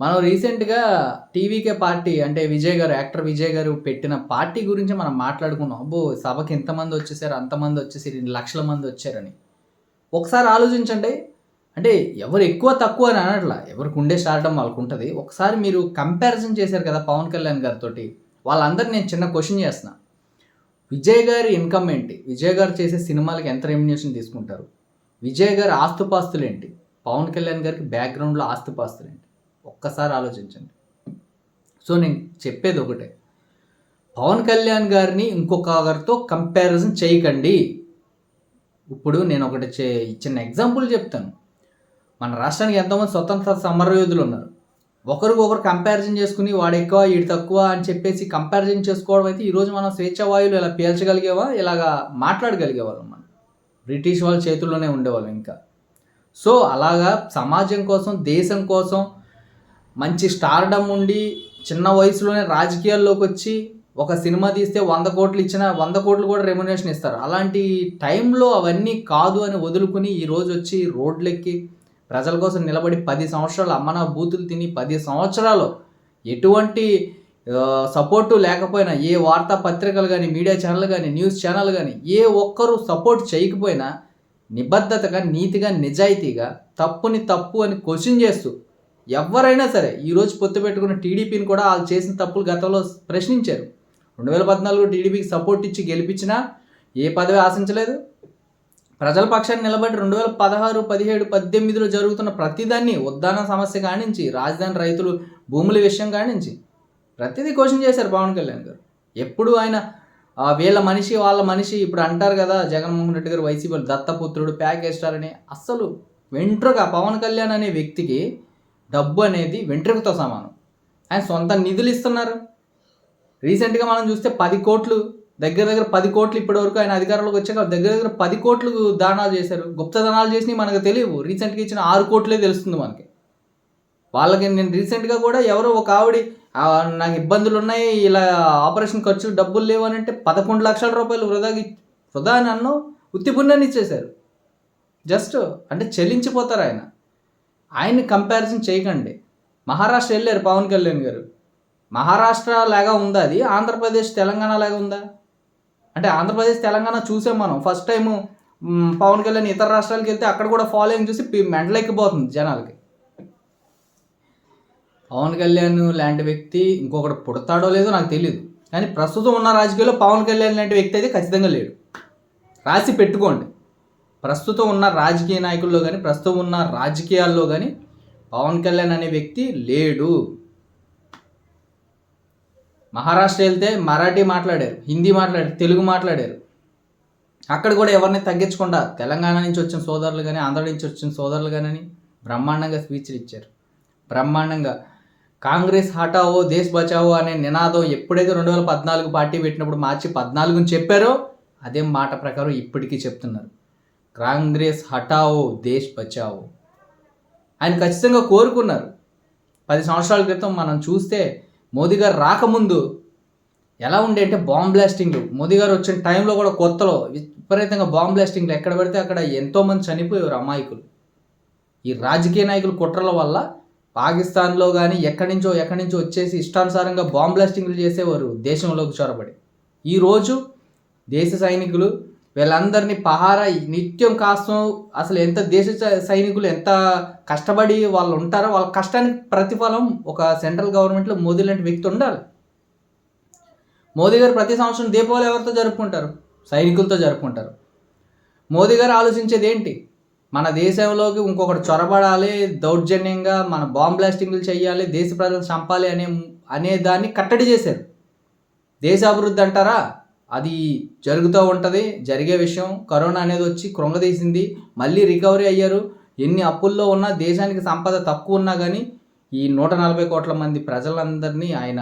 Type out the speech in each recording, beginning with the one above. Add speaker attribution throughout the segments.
Speaker 1: మనం రీసెంట్‌గా TVK party అంటే విజయ్ గారు యాక్టర్ విజయ్ గారు పెట్టిన పార్టీ గురించి మనం మాట్లాడుకున్నాం. అబ్బో! సభకి ఎంతమంది వచ్చేసారు, అంతమంది వచ్చేసారు, ఇన్ని లక్షల మంది వచ్చారని. ఒకసారి ఆలోచించండి. అంటే ఎవరు ఎక్కువ తక్కువ అని అనట్లా. ఎవరికి ఉండే చారటం వాళ్ళకు ఉంటుంది ఒకసారి మీరు కంపారిజన్ చేశారు కదా పవన్ కళ్యాణ్ గారితో వాళ్ళందరిని నేను చిన్న క్వశ్చన్ చేస్తున్నా. విజయ్ గారి ఇన్‌కమ్ ఏంటి? విజయ్ గారు చేసే సినిమాలకి ఎంత రెమ్యునరేషన్ తీసుకుంటారు? విజయ్ గారి ఆస్తుపాస్తులేంటి? పవన్ కళ్యాణ్ గారికి బ్యాక్‌గ్రౌండ్‌లో ఆస్తుపాస్తులేంటి? ఒక్కసారి ఆలోచించండి. సో నేను చెప్పేది ఒకటే. పవన్ కళ్యాణ్ గారిని ఇంకొకరితో కంపారిజన్ చేయకండి. ఇప్పుడు నేను ఒకటి చే చిన్న ఎగ్జాంపుల్ చెప్తాను. మన రాష్ట్రానికి ఎంతోమంది స్వతంత్ర సమరయోధులు ఉన్నారు. ఒకరికొకరు కంపారిజన్ చేసుకుని వాడు ఎక్కువ, వీడు తక్కువ అని చెప్పేసి కంపారిజన్ చేసుకోవడం అయితే ఈరోజు మనం స్వేచ్ఛవాయువులు ఇలా పీల్చగలిగేవా? ఇలాగా మాట్లాడగలిగేవాళ్ళం మనం. బ్రిటిష్ వాళ్ళ చేతుల్లోనే ఉండేవాళ్ళం ఇంకా. సో అలాగా సమాజం కోసం, దేశం కోసం మంచి స్టార్డమ్ ఉండి చిన్న వయసులోనే రాజకీయాల్లోకి వచ్చి ఒక సినిమా తీస్తే వంద కోట్లు ఇచ్చిన వంద కోట్లు కూడా రెమ్యునేషన్ ఇస్తారు. అలాంటి టైంలో అవన్నీ కాదు అని వదులుకుని ఈరోజు వచ్చి రోడ్లెక్కి ప్రజల కోసం నిలబడి పది సంవత్సరాలు అమ్మనా బూతులు తిని పది సంవత్సరాలు ఎటువంటి సపోర్టు లేకపోయినా ఏ వార్తా పత్రికలు మీడియా ఛానల్ కానీ న్యూస్ ఛానల్ కానీ ఏ ఒక్కరూ సపోర్ట్ చేయకపోయినా నిబద్ధతగా, నీతిగా, నిజాయితీగా తప్పుని తప్పు అని క్వశ్చన్ చేస్తూ ఎవరైనా సరే ఈరోజు పొత్తు పెట్టుకున్న టీడీపీని కూడా వాళ్ళు చేసిన తప్పులు గతంలో ప్రశ్నించారు. 2014 టీడీపీకి సపోర్ట్ ఇచ్చి గెలిపించినా ఏ పదవి ఆశించలేదు. ప్రజల పక్షాన్ని నిలబడి 2016, 17, 18లో జరుగుతున్న ప్రతిదాన్ని ఉద్దాన సమస్య కానించి, రాజధాని రైతులు భూముల విషయం కానించి ప్రతిదీ క్వశ్చన్ చేశారు పవన్ కళ్యాణ్ గారు. ఎప్పుడు ఆయన వీళ్ళ మనిషి, వాళ్ళ మనిషి ఇప్పుడు అంటారు కదా జగన్మోహన్ రెడ్డి గారు వైసీపీ దత్తపుత్రుడు, ప్యాకేజ్ అని అస్సలు వెంట్రుగా పవన్ కళ్యాణ్ అనే వ్యక్తికి డబ్బు అనేది వెంట్రుకతో సమానం. ఆయన సొంత నిధులు ఇస్తున్నారు. రీసెంట్‌గా మనం చూస్తే పది కోట్లు దగ్గర దగ్గర పది కోట్లు ఇప్పటివరకు ఆయన అధికారంలోకి వచ్చాక దగ్గర దగ్గర పది కోట్లు దానాలు చేశారు. గుప్త దానాలు చేసినవి మనకు తెలియవు. రీసెంట్‌గా ఇచ్చిన ఆరు కోట్లే తెలుస్తుంది మనకి. వాళ్ళకి నేను రీసెంట్‌గా కూడా ఎవరో ఒక ఆవిడ నాకు ఇబ్బందులు ఉన్నాయి. ఇలా ఆపరేషన్ ఖర్చులు డబ్బులు లేవు అని అంటే పదకొండు లక్షల రూపాయలు వృధాకి వృధా నన్ను ఉత్తిపుణ్యాన్ని ఇచ్చేశారు. జస్ట్ అంటే చెల్లించిపోతారు ఆయన. ఆయన్ని కంపారిజన్ చేయకండి. మహారాష్ట్ర వెళ్ళారు పవన్ కళ్యాణ్ గారు. మహారాష్ట్ర లాగా ఉందా అది? ఆంధ్రప్రదేశ్, తెలంగాణ లాగా ఉందా? అంటే ఆంధ్రప్రదేశ్, తెలంగాణ చూసాం మనం. ఫస్ట్ టైము పవన్ కళ్యాణ్ ఇతర రాష్ట్రాలకెళ్తే అక్కడ కూడా ఫాలోయింగ్ చూసి మెండలెక్కిపోతుంది జనాలకి. పవన్ కళ్యాణ్ లాంటి వ్యక్తి ఇంకొకటి పుడతాడో లేదో నాకు తెలియదు కానీ ప్రస్తుతం ఉన్న రాజకీయాల్లో పవన్ కళ్యాణ్ లాంటి వ్యక్తి అయితే ఖచ్చితంగా లేడు. రాసి పెట్టుకోండి. ప్రస్తుతం ఉన్న రాజకీయ నాయకుల్లో కానీ ప్రస్తుతం ఉన్న రాజకీయాల్లో కానీ పవన్ కళ్యాణ్ అనే వ్యక్తి లేడు. మహారాష్ట్ర వెళ్తే మరాఠీ మాట్లాడారు, హిందీ మాట్లాడారు, తెలుగు మాట్లాడారు. అక్కడ కూడా ఎవరిని తగ్గించకుండా తెలంగాణ నుంచి వచ్చిన సోదరులు కానీ ఆంధ్ర నుంచి వచ్చిన సోదరులు కానీ బ్రహ్మాండంగా స్పీచ్‌లు ఇచ్చారు. బ్రహ్మాండంగా కాంగ్రెస్ హటావో దేశ్ బచావో అనే నినాదం ఎప్పుడైతే 2014 పార్టీ పెట్టినప్పుడు మార్చి 14న చెప్పారో అదే మాట ప్రకారం ఇప్పటికీ చెప్తున్నారు. కాంగ్రెస్ హఠావో దేశ్ బచావో. ఆయన ఖచ్చితంగా కోరుకున్నారు. పది సంవత్సరాల క్రితం మనం చూస్తే మోదీ గారు రాకముందు ఎలా ఉండే అంటే బాంబ్ బ్లాస్టింగ్‌లు. మోదీ గారు వచ్చిన టైంలో కూడా కొత్తలో విపరీతంగా బాంబ్ బ్లాస్టింగ్‌లు ఎక్కడ పడితే అక్కడ ఎంతోమంది చనిపోయేవారు అమాయకులు. ఈ రాజకీయ నాయకుల కుట్రల వల్ల పాకిస్తాన్‌లో కానీ ఎక్కడి నుంచో, ఎక్కడి నుంచో వచ్చేసి ఇష్టానుసారంగా బాంబ్ బ్లాస్టింగ్‌లు చేసేవారు దేశంలోకి చొరబడి. ఈరోజు దేశ సైనికులు వీళ్ళందరినీ పహారా నిత్యం కాస్తం అసలు ఎంత దేశ సైనికులు ఎంత కష్టపడి వాళ్ళు ఉంటారో వాళ్ళ కష్టానికి ప్రతిఫలం ఒక సెంట్రల్ గవర్నమెంట్‌లో మోదీ లాంటి వ్యక్తి ఉండాలి. మోదీ గారు ప్రతి సంవత్సరం దీపావళి ఎవరితో జరుపుకుంటారు? సైనికులతో జరుపుకుంటారు. మోదీ గారు ఆలోచించేది ఏంటి? మన దేశంలోకి ఇంకొకటి చొరబడాలి, దౌర్జన్యంగా మన బాంబ్ బ్లాస్టింగ్‌లు చేయాలి, దేశ ప్రజలను చంపాలి అనే అనే దాన్ని కట్టడి చేశారు. దేశ అభివృద్ధి అంటారా? అది జరుగుతూ ఉంటుంది జరిగే విషయం. కరోనా అనేది వచ్చి కృంగదీసింది. మళ్ళీ రికవరీ అయ్యారు. ఎన్ని అప్పుల్లో ఉన్నా దేశానికి సంపద తక్కువ ఉన్నా కానీ ఈ నూట నలభై కోట్ల మంది ప్రజలందరినీ ఆయన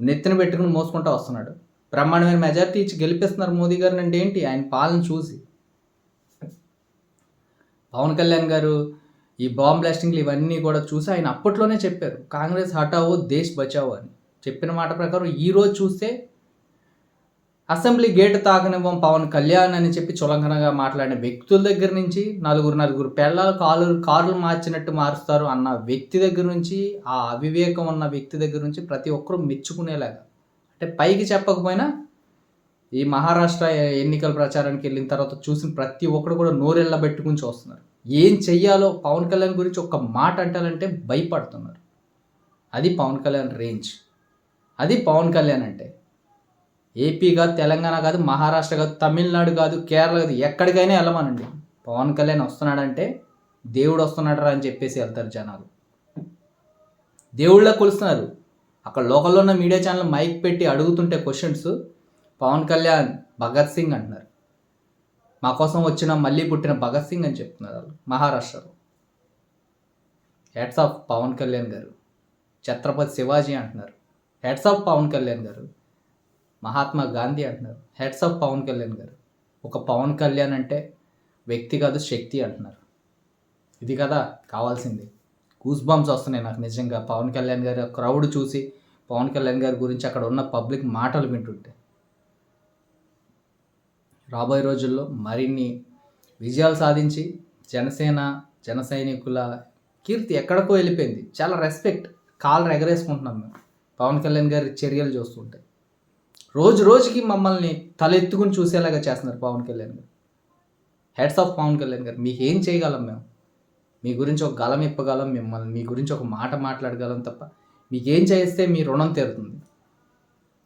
Speaker 1: నెత్తిన పెట్టుకుని మోసుకుంటూ వస్తున్నాడు. బ్రహ్మాండమైన మెజార్టీ ఇచ్చి గెలిపిస్తున్నారు మోదీ గారు అంటే ఏంటి? ఆయన పాలన చూసి. పవన్ కళ్యాణ్ గారు ఈ బాంబ్ బ్లాస్టింగ్‌లు ఇవన్నీ కూడా చూసి ఆయన అప్పట్లోనే చెప్పారు. కాంగ్రెస్ హటావో దేశ్ బచావో అని. చెప్పిన మాట ప్రకారం ఈరోజు చూస్తే అసెంబ్లీ గేటు తాకనివ్వం పవన్ కళ్యాణ్ అని చెప్పి చులకనగా మాట్లాడిన వ్యక్తుల దగ్గర నుంచి నలుగురు నలుగురు పిల్లలు కాలు కార్లు మార్చినట్టు మారుస్తారు అన్న వ్యక్తి దగ్గర నుంచి ఆ అవివేకం ఉన్న వ్యక్తి దగ్గర నుంచి ప్రతి ఒక్కరూ మెచ్చుకునేలాగా. అంటే పైకి చెప్పకపోయినా ఈ మహారాష్ట్ర ఎన్నికల ప్రచారానికి వెళ్ళిన తర్వాత చూసిన ప్రతి ఒక్కరు కూడా నోరెళ్ళ పెట్టుకుని చూస్తున్నారు. ఏం చెయ్యాలో పవన్ కళ్యాణ్ గురించి ఒక మాట అంటారంటే భయపడుతున్నారు. అది పవన్ కళ్యాణ్ రేంజ్. అది పవన్ కళ్యాణ్ అంటే. ఏపీ కాదు తెలంగాణ కాదు మహారాష్ట్ర కాదు తమిళనాడు కాదు కేరళ కాదు ఎక్కడికైనా వెళ్ళమనండి. పవన్ కళ్యాణ్ వస్తున్నాడంటే దేవుడు వస్తున్నాడు అని చెప్పేసి వెళ్తారు జనాలు. దేవుళ్ళ కొలుస్తున్నారు. అక్కడ లోకల్లో ఉన్న మీడియా ఛానల్ మైక్ పెట్టి అడుగుతుంటే క్వశ్చన్స్ పవన్ కళ్యాణ్ భగత్ సింగ్ అంటున్నారు. మా కోసం వచ్చిన మళ్ళీ పుట్టిన భగత్ సింగ్ అని చెప్తున్నారు వాళ్ళు మహారాష్ట్రలో. హెడ్స్ ఆఫ్ పవన్ కళ్యాణ్ గారు. ఛత్రపతి శివాజీ అంటున్నారు. హెడ్స్ ఆఫ్ పవన్ కళ్యాణ్ గారు. మహాత్మా గాంధీ అంటున్నారు. హెడ్స్ ఆఫ్ పవన్ కళ్యాణ్ గారు. ఒక పవన్ కళ్యాణ్ అంటే వ్యక్తి కాదు శక్తి అంటున్నారు. ఇది కదా కావాల్సింది. గూస్ బాంబ్స్ వస్తున్నాయి నాకు నిజంగా. పవన్ కళ్యాణ్ గారి క్రౌడ్ చూసి పవన్ కళ్యాణ్ గారి గురించి అక్కడ ఉన్న పబ్లిక్ మాటలు వింటుంటే. రాబోయే రోజుల్లో మరిన్ని విజయాలు సాధించి జనసేన జన సైనికుల కీర్తి ఎక్కడికో వెళ్ళిపోయింది. చాలా రెస్పెక్ట్ కాళ్ళు ఎగరేసుకుంటున్నాం మేము. పవన్ కళ్యాణ్ గారి చర్యలు చూస్తుంటే. రోజు రోజుకి మమ్మల్ని తలెత్తుకుని చూసేలాగా చేస్తున్నారు పవన్ కళ్యాణ్ గారు. హెడ్స్ ఆఫ్ పవన్ కళ్యాణ్ గారు మీకు ఏం చేయగలం మేము? మీ గురించి ఒక గలం ఇప్పగలం మిమ్మల్ని మీ గురించి ఒక మాట మాట్లాడగలం తప్ప మీకేం చేస్తే మీ రుణం తీరుతుంది?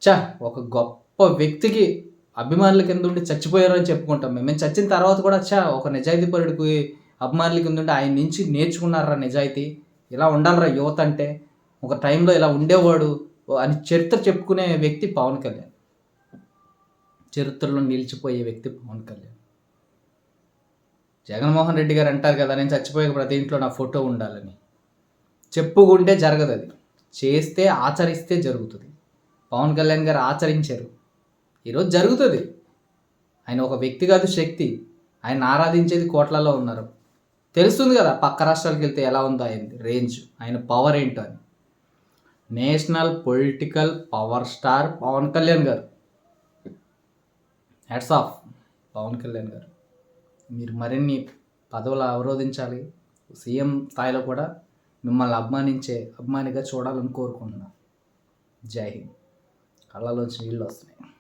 Speaker 1: చా ఒక గొప్ప వ్యక్తికి అభిమానుల కింద ఉండి చచ్చిపోయారు అని చెప్పుకుంటాం మేము. మేము చచ్చిన తర్వాత కూడా చా ఒక నిజాయితీ పరుడికి అభిమానుల కింద ఉండి ఆయన నుంచి నేర్చుకున్నారా నిజాయితీ? ఇలా ఉండాలిరా యువత అంటే. ఒక టైంలో ఇలా ఉండేవాడు అని చరిత్ర చెప్పుకునే వ్యక్తి పవన్ కళ్యాణ్. చరిత్రలో నిలిచిపోయే వ్యక్తి పవన్ కళ్యాణ్. జగన్మోహన్ రెడ్డి గారు అంటారు కదా నేను చచ్చిపోయే ప్రతి ఇంట్లో నా ఫోటో ఉండాలని. చెప్పుకుంటే జరగదు అది. చేస్తే ఆచరిస్తే జరుగుతుంది. పవన్ కళ్యాణ్ గారు ఆచరించారు. ఈరోజు జరుగుతుంది. ఆయన ఒక వ్యక్తి కాదు శక్తి. ఆయన ఆరాధించేది కోట్లలో ఉన్నారు. తెలుస్తుంది కదా పక్క రాష్ట్రాలకు వెళ్తే ఎలా ఉందో ఆయన రేంజ్ ఆయన పవర్ ఏంటో అని. National political power star Pawan Kalyan garu. Hats off Pawan Kalyan గారు. మీరు మరిన్ని పదవులు అవరోధించాలి. సీఎం స్థాయిలో కూడా మిమ్మల్ని అభిమానించే అభిమానిగా చూడాలని కోరుకుంటున్నాను జై హింద్. కళ్ళలోంచి నీళ్ళు వస్తున్నాయి.